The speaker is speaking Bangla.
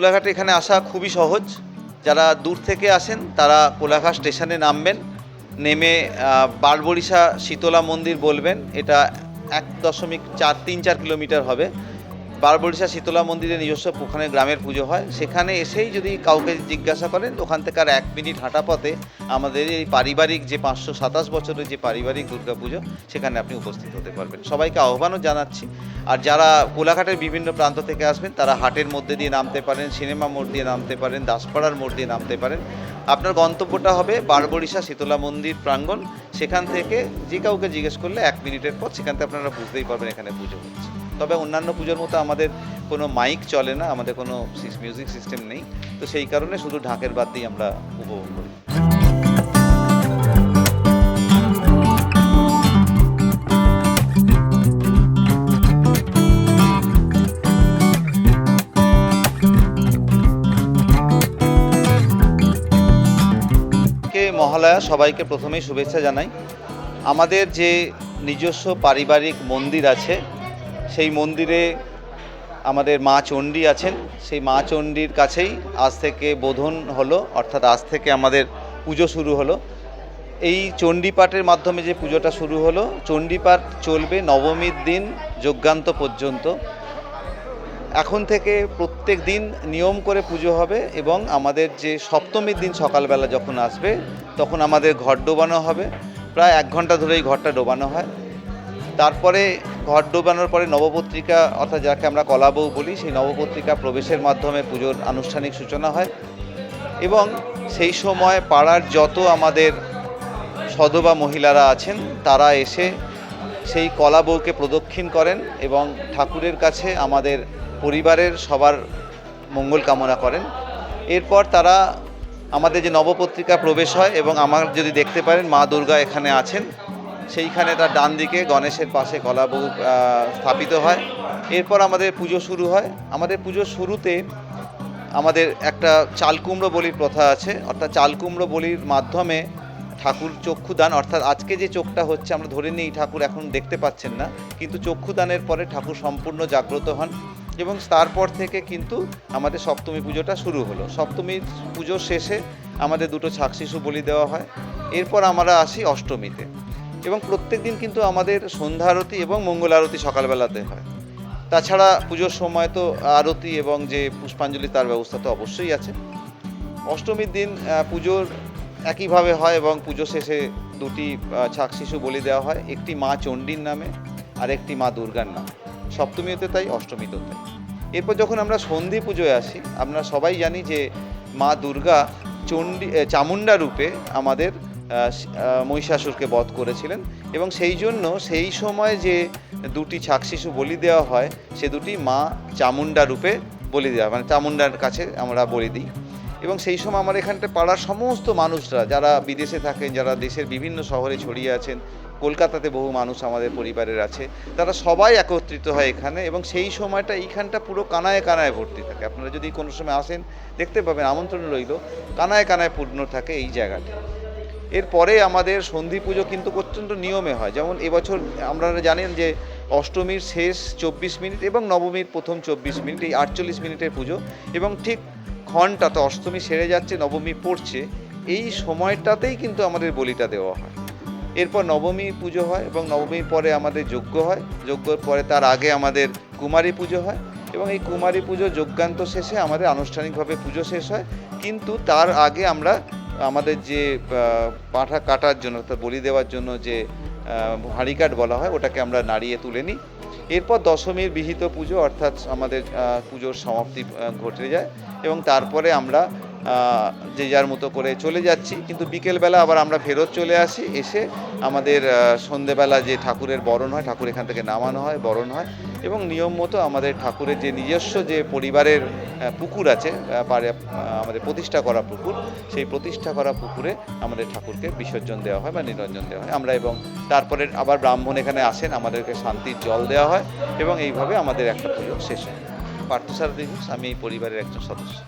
কোলাঘাটে এখানে আসা খুবই সহজ। যারা দূর থেকে আসেন, তারা কোলাঘাট স্টেশনে নামবেন। নেমে বারবরিশা শীতলা মন্দির বলবেন। এটা এক দশমিক চার তিন চার কিলোমিটার হবে। বারবরিশা শীতলা মন্দিরে নিজস্ব ওখানে গ্রামের পুজো হয়। সেখানে এসেই যদি কাউকে জিজ্ঞাসা করেন, ওখান থেকে আর এক মিনিট হাঁটা পথে আমাদের এই পারিবারিক যে পাঁচশো সাতাশ বছরের যে পারিবারিক দুর্গাপুজো সেখানে আপনি উপস্থিত হতে পারবেন। সবাইকে আহ্বানও জানাচ্ছি। আর যারা কোলাঘাটের বিভিন্ন প্রান্ত থেকে আসবেন, তারা হাটের মধ্যে দিয়ে নামতে পারেন, সিনেমা মোড় দিয়ে নামতে পারেন, দাসপাড়ার মোড় দিয়ে নামতে পারেন। আপনার গন্তব্যটা হবে বারবরিশা শীতলা মন্দির প্রাঙ্গণ। সেখান থেকে যে কাউকে জিজ্ঞেস করলে এক মিনিটের পর সেখান থেকে আপনারা বুঝতেই পারবেন এখানে পুজো হচ্ছে। তবে অন্যান্য পুজোর মতো আমাদের কোনো মাইক চলে না, আমাদের কোনো মিউজিক সিস্টেম নেই। তো সেই কারণে শুধু ঢাকের বাদ দিয়ে আমরা উপভোগ করি। মহালয়া সবাইকে প্রথমেই শুভেচ্ছা জানাই। আমাদের যে নিজস্ব পারিবারিক মন্দির আছে, সেই মন্দিরে আমাদের মা চণ্ডী আছেন। সেই মা চণ্ডীর কাছেই আজ থেকে বোধন হলো, অর্থাৎ আজ থেকে আমাদের পুজো শুরু হলো। এই চণ্ডীপাঠের মাধ্যমে যে পুজোটা শুরু হলো, চণ্ডীপাঠ চলবে নবমীর দিন যজ্ঞান্ত পর্যন্ত। এখন থেকে প্রত্যেক দিন নিয়ম করে পুজো হবে এবং আমাদের যে সপ্তমীর দিন সকালবেলা যখন আসবে, তখন আমাদের ঘর ডোবানো হবে। প্রায় এক ঘণ্টা ধরে এই ঘরটা ডোবানো হয়। তারপরে ঘর ডোবানোর পরে নবপত্রিকা, অর্থাৎ যাকে আমরা কলাবউ বলি, সেই নবপত্রিকা প্রবেশের মাধ্যমে পুজোর আনুষ্ঠানিক সূচনা হয়। এবং সেই সময় পাড়ার যত আমাদের সধবা মহিলারা আছেন, তারা এসে সেই কলা বউকে প্রদক্ষিণ করেন এবং ঠাকুরের কাছে আমাদের পরিবারের সবার মঙ্গল কামনা করেন। এরপর তারা আমাদের যে নবপত্রিকা প্রবেশ হয় এবং আমার যদি দেখতে পারেন, মা দুর্গা এখানে আছেন। সেইখানে তার ডান দিকে গণেশের পাশে কলা বউ স্থাপিত হয়। এরপর আমাদের পুজো শুরু হয়। আমাদের পুজোর শুরুতে আমাদের একটা চালকুমড়ো বলির প্রথা আছে। অর্থাৎ চালকুমড়ো বলির মাধ্যমে ঠাকুর চক্ষুদান, অর্থাৎ আজকে যে চোখটা হচ্ছে, আমরা ধরে নিই ঠাকুর এখন দেখতে পাচ্ছেন না, কিন্তু চক্ষুদানের পরে ঠাকুর সম্পূর্ণ জাগ্রত হন এবং তারপর থেকে কিন্তু আমাদের সপ্তমী পুজোটা শুরু হলো। সপ্তমীর পুজোর শেষে আমাদের দুটো ছাক শিশু বলি দেওয়া হয়। এরপর আমরা আসি অষ্টমীতে এবং প্রত্যেক দিন কিন্তু আমাদের সন্ধ্যা আরতি এবং মঙ্গল আরতি সকালবেলাতে হয়। তাছাড়া পুজোর সময় তো আরতি এবং যে পুষ্পাঞ্জলি তার ব্যবস্থা তো অবশ্যই আছে। অষ্টমীর দিন পুজোর একইভাবে হয় এবং পুজো শেষে দুটি ছাক শিশু বলি দেওয়া হয়, একটি মা চণ্ডীর নামে আর একটি মা দুর্গার নামে। সপ্তমীতে তাই অষ্টমীতেও তাই। এরপর যখন আমরা সন্ধি পুজোয় আসি, আমরা সবাই জানি যে মা দুর্গা চণ্ডী চামুণ্ডা রূপে আমাদের মহিষাসুরকে বধ করেছিলেন এবং সেই জন্য সেই সময় যে দুটি ছাক শিশু বলি দেওয়া হয়, সে দুটি মা চামুণ্ডা রূপে বলি দেওয়া মানে চামুণ্ডার কাছে আমরা বলি দিই। এবং সেই সময় আমার এখানটা পাড়ার সমস্ত মানুষরা, যারা বিদেশে থাকেন, যারা দেশের বিভিন্ন শহরে ছড়িয়ে আছেন, কলকাতাতে বহু মানুষ আমাদের পরিবারের আছে, তারা সবাই একত্রিত হয় এখানে এবং সেই সময়টা এইখানটা পুরো কানায় কানায় ভর্তি থাকে। আপনারা যদি কোনো সময় আসেন, দেখতে পাবেন, আমন্ত্রণ রইল, কানায় কানায় পূর্ণ থাকে এই জায়গাটা। এরপরে আমাদের সন্ধি পুজো কিন্তু অত্যন্ত নিয়মে হয়। যেমন এবছর আপনারা জানেন যে অষ্টমীর শেষ চব্বিশ মিনিট এবং নবমীর প্রথম চব্বিশ মিনিট, এই আটচল্লিশ মিনিটের পুজো এবং ঠিক ঘন্টাতে অষ্টমী সেরে যাচ্ছে, নবমী পড়ছে, এই সময়টাতেই কিন্তু আমাদের বলিটা দেওয়া হয়। এরপর নবমী পুজো হয় এবং নবমীর পরে আমাদের যজ্ঞ হয়। যজ্ঞর পরে তার আগে আমাদের কুমারী পুজো হয় এবং এই কুমারী পুজো যজ্ঞান্ত শেষে আমাদের আনুষ্ঠানিকভাবে পুজো শেষ হয়। কিন্তু তার আগে আমরা আমাদের যে পাঁঠা কাটার জন্য অর্থাৎ বলি দেওয়ার জন্য যে হাঁড়ি কাঠ বলা হয়, ওটাকে আমরা নাড়িয়ে তুলে নিই। এরপর দশমীর বিহিত পুজো অর্থাৎ আমাদের পুজোর সমাপ্তি ঘটে যায় এবং তারপরে আমরা যে যার মতো করে চলে যাচ্ছি। কিন্তু বিকেলবেলা আবার আমরা ফেরত চলে আসি, এসে আমাদের সন্ধেবেলা যে ঠাকুরের বরণ হয়, ঠাকুর এখান থেকে নামানো হয়, বরণ হয় এবং নিয়ম মতো আমাদের ঠাকুরের যে নিজস্ব যে পরিবারের পুকুর আছে আমাদের প্রতিষ্ঠা করা পুকুর, সেই প্রতিষ্ঠা করা পুকুরে আমাদের ঠাকুরকে বিসর্জন দেওয়া হয় বা নিরঞ্জন দেওয়া হয়। আমরা এবং তারপরে আবার ব্রাহ্মণ এখানে আসেন, আমাদেরকে শান্তির জল দেওয়া হয় এবং এইভাবে আমাদের একটা পুজো শেষ হয়। পার্থসারথী ঘোষ, আমি এই পরিবারের একজন সদস্য।